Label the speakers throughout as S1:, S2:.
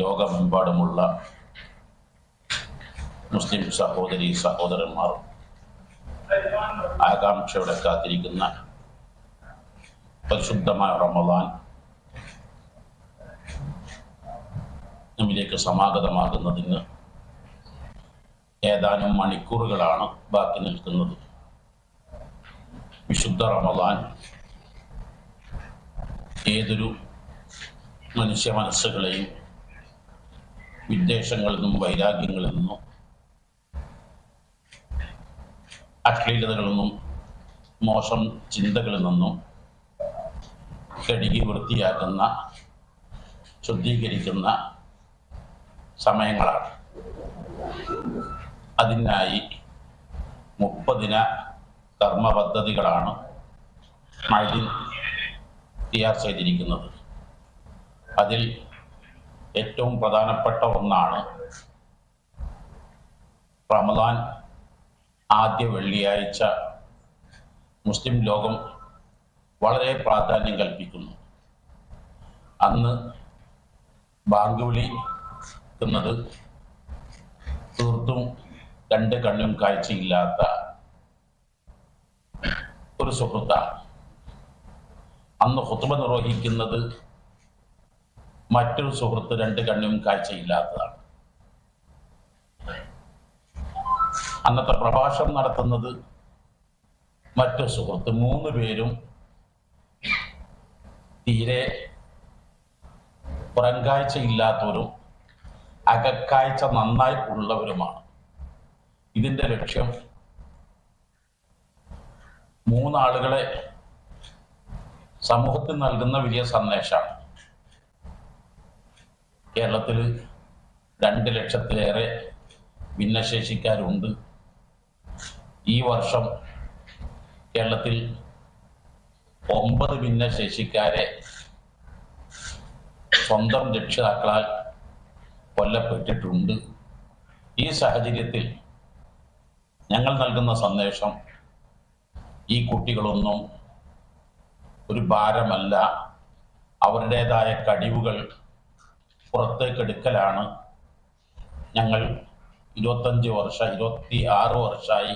S1: ലോകമെമ്പാടുമുള്ള മുസ്ലിം സഹോദരി സഹോദരന്മാർ ആകാംക്ഷയോടെ കാത്തിരിക്കുന്ന പരിശുദ്ധമായ റമദാൻ നമ്മിലേക്ക് സമാഗതമാകുന്നതിന് ഏതാനും മണിക്കൂറുകളാണ് ബാക്കി നിൽക്കുന്നത്. വിശുദ്ധ റമദാൻ ഏതൊരു മനുഷ്യ മനസ്സുകളെയും വിദ്വേഷങ്ങളിൽ നിന്നും വൈരാഗ്യങ്ങളിൽ നിന്നും അശ്ലീലതകളിൽ നിന്നും മോശം ചിന്തകളിൽ നിന്നും കഴുകി വൃത്തിയാക്കുന്ന ശുദ്ധീകരിക്കുന്ന സമയങ്ങളാണ്. അതിനായി മുപ്പതിന കർമ്മ പദ്ധതികളാണ് മഴ തയ്യാർ ചെയ്തിരിക്കുന്നത്. അതിൽ ഏറ്റവും പ്രധാനപ്പെട്ട ഒന്നാണ് റമദാൻ ആദ്യ വെള്ളിയാഴ്ച മുസ്ലിം ലോകം വളരെ പ്രാധാന്യം കൽപ്പിക്കുന്നു. അന്ന് ബാങ്ക് വിളിക്കുന്നത് തീർത്തും രണ്ട് കണ്ണും കാഴ്ചയില്ലാത്ത ഒരു സുഹൃത്താണ്. അന്ന് ഹുത്തുബ നിർവഹിക്കുന്നത് മറ്റൊരു സുഹൃത്ത് രണ്ട് കണ്ണും കാഴ്ചയില്ലാത്തതാണ്. അന്നത്തെ പ്രഭാഷണം നടത്തുന്നത് മറ്റു സുഹൃത്ത്. മൂന്ന് പേരും തീരെ പുറംകാഴ്ച ഇല്ലാത്തവരും അകക്കാഴ്ച നന്നായി ഉള്ളവരുമാണ്. ഇതിന്റെ ലക്ഷ്യം മൂന്നാളുകളെ സമൂഹത്തിന് നൽകുന്ന വലിയ സന്ദേശമാണ്. കേരളത്തിൽ രണ്ട് ലക്ഷത്തിലേറെ ഭിന്നശേഷിക്കാരുണ്ട്. ഈ വർഷം കേരളത്തിൽ ഒമ്പത് ഭിന്നശേഷിക്കാരെ സ്വന്തം രക്ഷിതാക്കളാൽ കൊല്ലപ്പെട്ടിട്ടുണ്ട്. ഈ സാഹചര്യത്തിൽ ഞങ്ങൾ നൽകുന്ന സന്ദേശം ഈ കുട്ടികളൊന്നും ഒരു ഭാരമല്ല. അവരുടേതായ കഴിവുകൾ പുറത്തേക്കെടുക്കലാണ് ഞങ്ങൾ ഇരുപത്തഞ്ച് വർഷ ഇരുപത്തി ആറ് വർഷമായി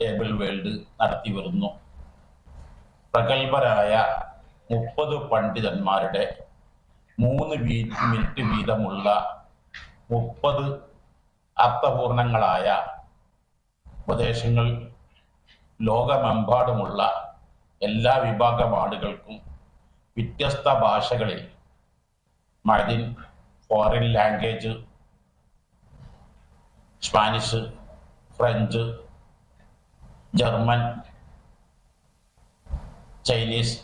S1: ഏബിൾ വേൾഡ് നടത്തി വരുന്നു. പ്രഗത്ഭരായ മുപ്പത് പണ്ഡിതന്മാരുടെ മൂന്ന് മിനിറ്റ് വീതമുള്ള മുപ്പത് അർത്ഥപൂർണങ്ങളായ ഉപദേശങ്ങൾ ലോകമെമ്പാടുമുള്ള എല്ലാ വിഭാഗം ആളുകൾക്കും വ്യത്യസ്ത ഭാഷകളിൽ മഴദിൻ foreign language Spanish French German Chinese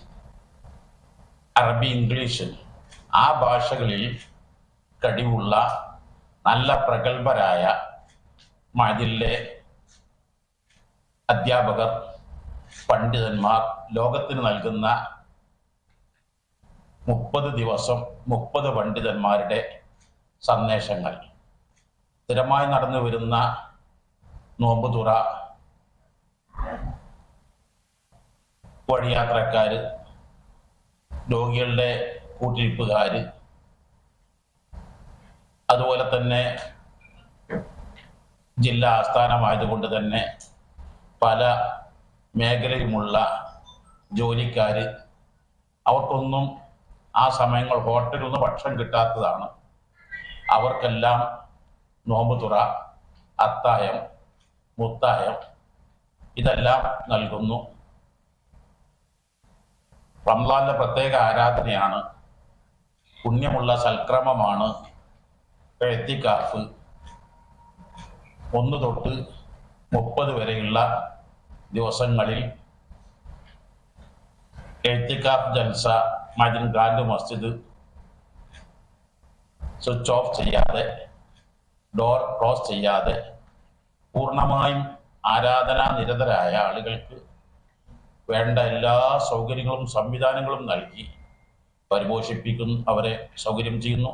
S1: അറബി ഇംഗ്ലീഷ് ആ ഭാഷകളിൽ കഴിവുള്ള നല്ല പ്രഗത്ഭരായ മതിലെ അധ്യാപകർ പണ്ഡിതന്മാർ ലോകത്തിന് നൽകുന്ന മുപ്പത് ദിവസം മുപ്പത് പണ്ഡിതന്മാരുടെ സന്ദേശങ്ങൾ. സ്ഥിരമായി നടന്നു വരുന്ന നോമ്പുതുറ വഴിയാത്രക്കാർ രോഗികളുടെ കൂട്ടിരിപ്പുകാർ അതുപോലെ തന്നെ ജില്ലാ ആസ്ഥാനമായതുകൊണ്ട് തന്നെ പല മേഖലയുമുള്ള ജോലിക്കാർ അവർക്കൊന്നും ആ സമയങ്ങൾ ഹോട്ടലിൽ നിന്ന് ഭക്ഷണം കിട്ടാത്തതാണ്. അവർക്കെല്ലാം നോമ്പുതുറ അത്തായം മുത്തായം ഇതെല്ലാം നൽകുന്നു. റംലാന്റെ പ്രത്യേക ആരാധനയാണ്. പുണ്യമുള്ള സൽക്രമമാണ് എത്തിക്കാഫ്. ഒന്ന് തൊട്ട് മുപ്പത് വരെയുള്ള ദിവസങ്ങളിൽ എഴുത്തിക്കാഫ് ജൽസ മജിൻ ഗ്രാൻഡ് മസ്ജിദ്. സ്വിച്ച് ഓഫ് ചെയ്യാതെ ഡോർ ക്ലോസ് ചെയ്യാതെ പൂർണമായും ആരാധനാ നിരതരായ ആളുകൾക്ക് വേണ്ട എല്ലാ സൗകര്യങ്ങളും സംവിധാനങ്ങളും നൽകി പരിപോഷിപ്പിക്കുന്നു അവരെ സൗകര്യം ചെയ്യുന്നു.